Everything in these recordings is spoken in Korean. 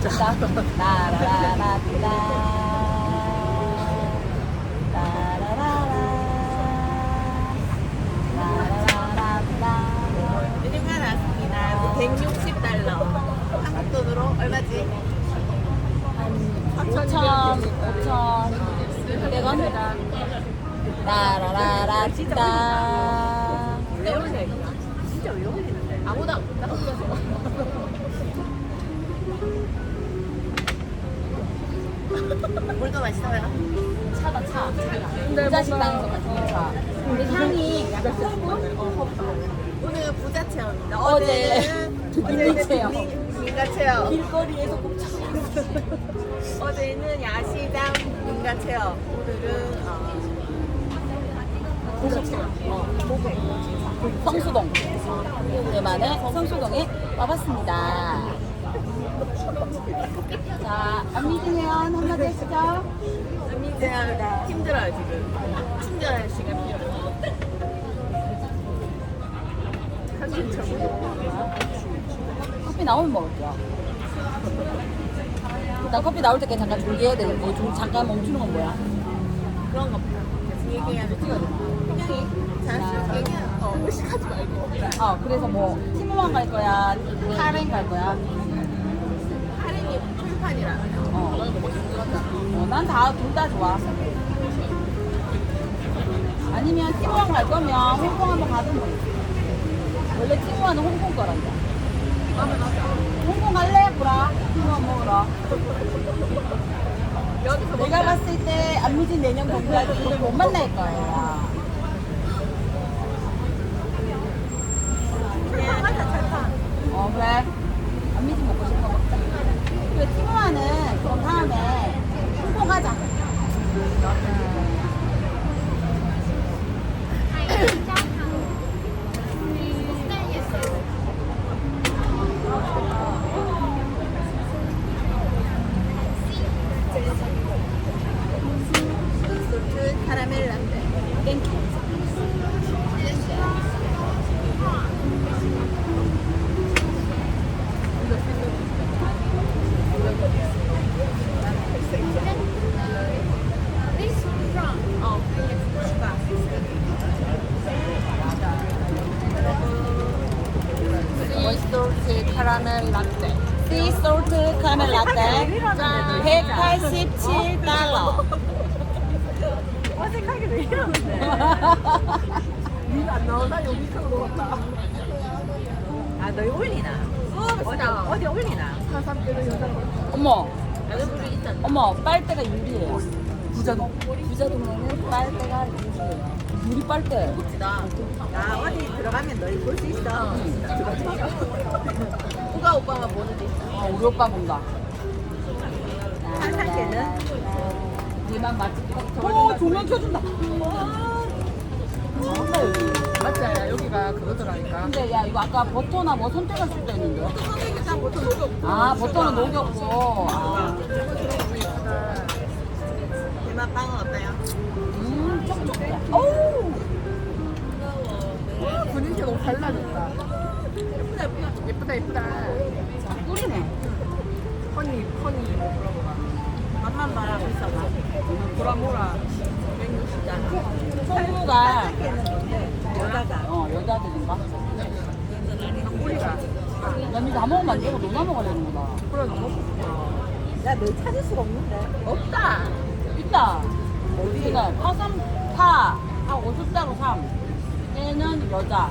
진짜. 라라라라. 메뉴가 나왔습니다. 160달러. 한국 돈으로 얼마지? 5천, 5천, 100원. 라라라라. 짜. 왜 올려 이거? 진짜 왜 올리는데? 아무도 안 본다. 물도 맛있어요. 차다, 차. 부자 식당에서 마시는 차. 근데 향이 약간 오늘 부자 체험입니다. 어제 어제는 민가 체험. 민- 민가 체험. 길거리에서 꼭 차. 어제는 야시장 민가 체험. 오늘은 어, 성수동. 오랜만에 성수동에 와봤습니다. 자, 안미진회원 한마디 하시죠. 제가 힘들어요 지금. 충전할 시간 필요해요. 사실 저거 커피 나오면 먹을게요. 일단 커피 나올 때까지 잠깐 졸게 해야 되는데, 좀 잠깐 멈추는 건 뭐야? 그런 거 계속 찍어야 돼. 그냥 자연스럽게 얘기하면 어, 의식하지 말고. 어, 그래서 뭐, 팀원 갈 거야, 카렌 갈 거야. 난 다, 둘다 좋아. 아니면 팀원 갈 거면 홍콩 한번 가든 뭐. 원래 팀원은 홍콩 거란다. 홍콩 갈래? 보라. 팀원 먹으러. 내가 봤을 때 안미진 내년 봄까지 못 만날 거예요. 어, 그래. 안미진 먹고 싶은 거 먹자. 그리고 팀원은 그럼 다음에 가자. 카라멜 라떼. 씨 솔트 카라멜 라떼. 187달러. 어색하게 왜 이러는데? 니가 안 나오다 여기 있어 먹었다. 아, 너희 올리나? 어디, 어디 올리나? 여자 어머. 어머, 빨대가 유리예요. 부자동. 부자동에는 빨대가 유리예요. 유리 빨대. 나, 나 어디 들어가면 너희 볼 수 있어. 우가 오빠가 보는 데 있어. 어, 우리 오빠 본다. 한상계는? 대만 맛집. 어, 조명 켜준다. 잘한다, 여기. 맞아요. 여기가 그거더라니까. 근데 야, 이거 아까 버터나 뭐 선택할 수도 있는데. 선생님 딱 보통 녹였고. 아, 버터는 녹였고. 아, 대만 빵은 어때요? 너무 달라졌다. 예쁘다, 예쁘다. 예쁘다, 예쁘다. 꿀이네. 허니, 허니 뭐 그런 거 봐. 맛만 봐라, 비싸다. 보라모라. 160단. 성우가, 여자가. 어, 여자들인가? 우리가. 남이 다 먹으면 안 되고 너나 먹으려는 거다. 그래, 너무 야, 너 찾을 수가 없는데. 없다. 있다. 어디가? 파삼, 파. 파 50자로 3. 얘는 여자.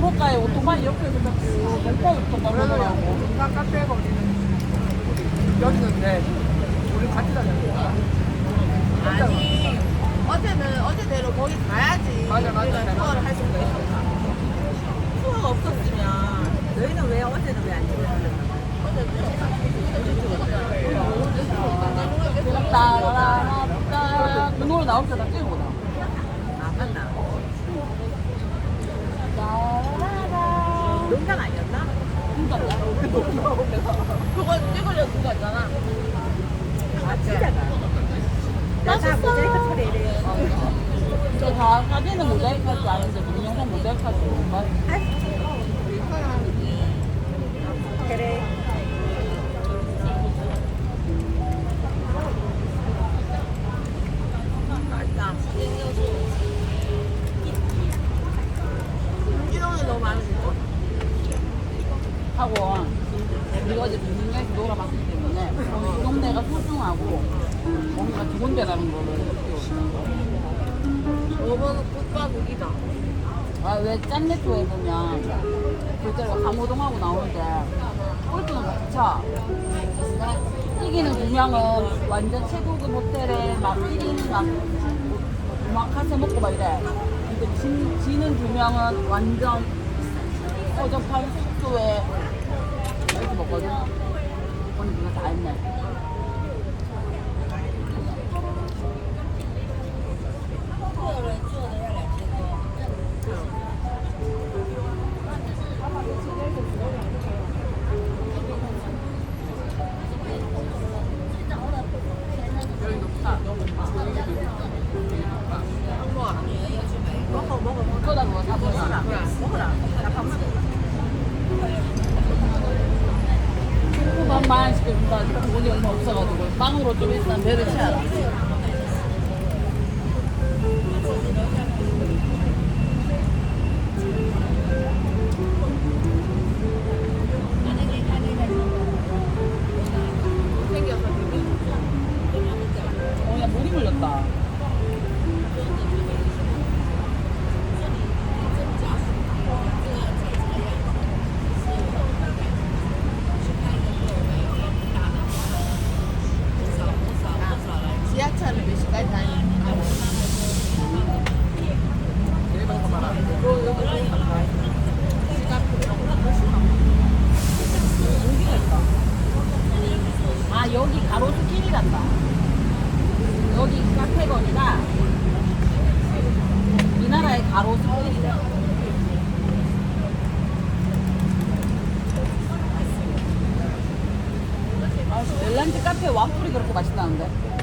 도로가에 오토바이 옆에 그냥 멍멍 오토바이 그러더라고 인가 카페 거리는 여기 있는데 우리 같이 다녔어 아니 어제는 어제대로 거기 가야지. 맞아, 맞아, 투어를 할 수가 있어 투어가 없었으면 너희는 왜 어제는 왜 안 찍었어? 따라라따라. 그 노래 나올 때나 농장 아니었나? 진짜야? 그거 찍으려고 그거 있잖아. 아 진짜가. 맛있어. 저다 사진은 모자이크 할줄 아는데 동영상 모자이크 몰라. 그 하고 우리가 어제 동네에서 놀아봤기 때문에 이 동네가 소중하고 뭔가 좋은 데라는 거를 느끼고 너무 국가국이다. 아 왜 짠내초에 보면 글자가 강호동하고 나오는데 꼴찌는 막차 이기는 두 명은 완전 최고급 호텔에 막 1인 막 오마카세 먹고 막 이래. 근데 진, 지는 두 명은 완전 허접한 숙소에 먹거든 오늘 누가 다 했네 먹어 먹어 먹어. 먹어라 그래 먹어라. 나밥 먹어. 만 시켜준다 돈이 얼마 없어가지고 빵으로 좀 일단 배를 채워라 아, 여기 가로수 길이란다. 여기 카페 거리가 이 나라의 가로수 길이래. 아, 멜란지 카페 와플이 그렇게 맛있다는데?